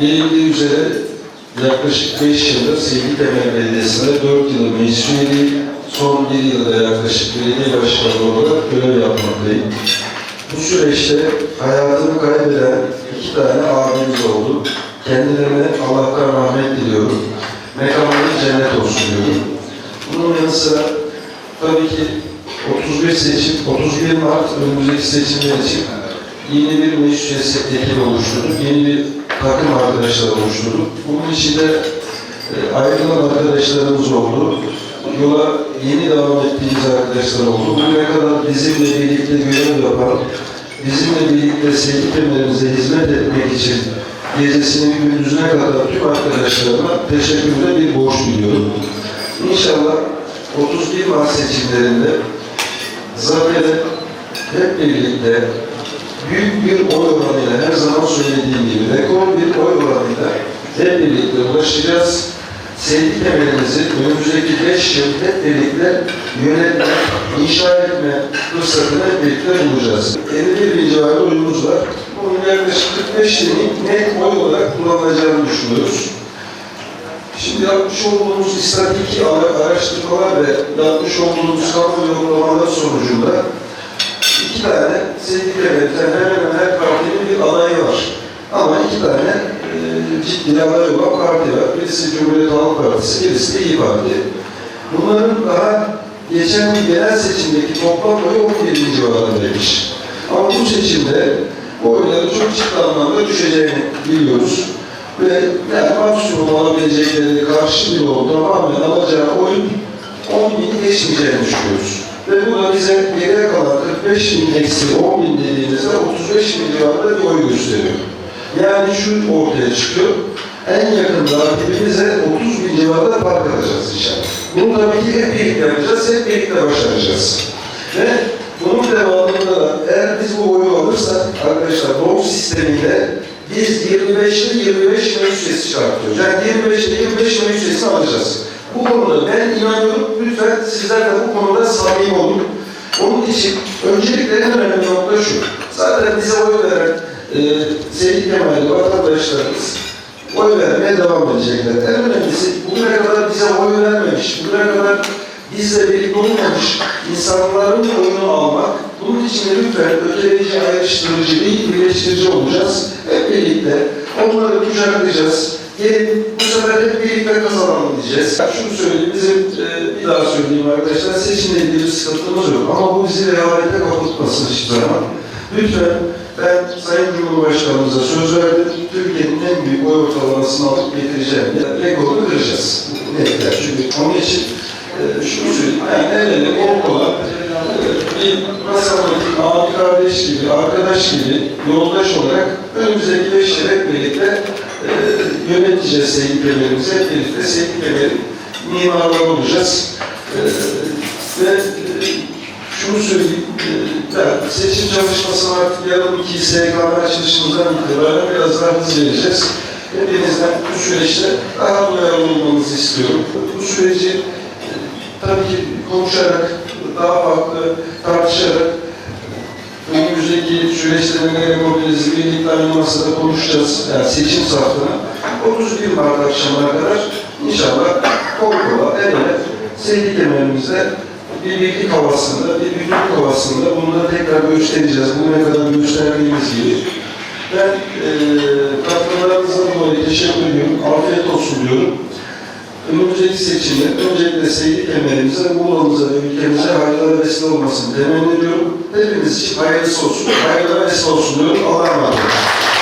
Bilindiği üzere yaklaşık 5 yıldır Sevgi Temel Belediyesi'nde 4 yıl meclis üyeliği, son 1 yılda yaklaşık belediye başkanı olarak görev yapmaktayım. Bu süreçte hayatını kaybeden iki tane abimiz oldu. Kendilerine Allah'tan rahmet diliyorum. Mekanları cennet olsun diyorum. Bunun yanı sıra tabii ki 31 seçim, 31 Mart önümüzdeki seçimler için yeni bir meclis üyesi oluşturduk. Yeni bir takım arkadaşlar oluşturduk. Bunun içinde e, ayrılan arkadaşlarımız oldu. Yola yeni devam ettiğimiz arkadaşlar oldu. Bugüne kadar bizimle birlikte görev yapan, bizimle birlikte sevgi temelimize hizmet etmek için gecesinin gündüzüne kadar tüm arkadaşlarıma teşekkürle bir borç biliyorum. İnşallah 31 Mart seçimlerinde zafere hep birlikte büyük bir oy oranıyla her zaman söylediğim gibi rekor bir oy oranıyla hep birlikte ulaşacağız. Sevgi temelimizi önümüzdeki 5 yıl hep birlikte yönetme, inşa etme fırsatını hep birlikte bulacağız. 51 bin civarı oyumuz var. Bunun yaklaşık 45 bini net oy olarak kullanılacağını düşünüyoruz. Şimdi yapmış olduğumuz istatistik ara- araştırmalar ve yapmış olduğumuz kamu yoklamalar sonucunda iki tane sevgi devletten hemen hemen her partinin bir adayı var. Ama iki tane e, ciddi aday olan parti var. Birisi Cumhuriyet Halk Partisi, birisi de İYİ Parti. Bunların daha geçen genel seçimdeki toplam oyu 11. civarındaymış. Ama bu seçimde bu oyların çok ciddi anlamda düşeceğini biliyoruz. Ve yani maksimum alabilecekleri karşı bir oldu tamamen alacağı oyun 10 bini geçmeyeceğini düşünüyoruz. Ve bu da bize geriye kalan 45 bin eksi 10 bin dediğimizde 35 bin civarında bir oy gösteriyor. Yani şu ortaya çıkıyor. En yakın rakibimize 30 bin civarında fark atacağız inşallah. Bunu tabii ki hep birlikte yapacağız, hep birlikte başaracağız. Ve bunun devamında da eğer biz bu oyu alırsak arkadaşlar doğum sistemiyle biz 25'te 25 meclis üyesi çıkartıyoruz. Yani 25'te 25 meclis üyesi alacağız. Bu konuda ben inanıyorum. Lütfen sizler de bu konuda samimi olun. Onun için öncelikle en önemli nokta şu. Zaten bize oy veren e, Seyit Kemal'de vatandaşlarımız oy vermeye devam edecekler. En önemlisi bugüne kadar bize oy vermemiş, bugüne kadar bizle birlikte olmamış insanların oyunu almak. Bunun için de lütfen öteleyici, ayrıştırıcı değil, birleştirici olacağız. Hep birlikte onları kucaklayacağız. Gelin bu sefer hep birlikte kazanalım diyeceğiz. Şunu söyleyeyim, bizim e, bir daha söyleyeyim arkadaşlar, seçimle ilgili bir sıkıntımız yok. Ama bu bizi rehavete kapatmasın hiçbir zaman. Lütfen ben Sayın Cumhurbaşkanımıza söz verdim. Türkiye'nin en büyük oy ortalamasını alıp getireceğim. Yani rekorunu kıracağız. Netler. Çünkü onun için e, şunu söyleyeyim. Yani el ele kol bir masamatik abi kardeş gibi, arkadaş gibi, yoldaş olarak önümüzdeki beş yıl hep birlikte e, yöneteceğiz sevgililerimizi. Hep birlikte sevgililerin mimarları olacağız. E, ve e, şunu söyleyeyim, ben seçim çalışmasına artık yarım iki SKM açılışımızdan itibaren biraz daha hız vereceğiz. Hepinizden bu süreçte daha duyarlı olmanızı istiyorum. Bu süreci e, tabii ki konuşarak, daha farklı tartışarak önümüzdeki süreçte neler yapabiliriz, birlikte aynı masada konuşacağız. Yani seçim safhına 31 Mart akşamına kadar inşallah kol kola, el ele sevgi kemerimizde bir birlik havasında, bir bütünlük havasında da tekrar göstereceğiz. Bugüne kadar gösterdiğimiz gibi. Ben e, katkılarınızdan dolayı teşekkür ediyorum. Afiyet olsun diyorum. Önümüzdeki seçimde öncelikle sevgi kemerimize, Muğla'mıza ve ülkemize hayırlara vesile olmasını temenni ediyorum. Hepimiz için hayırlısı olsun, hayırlara vesile olsun diyorum. Allah'a emanet olun.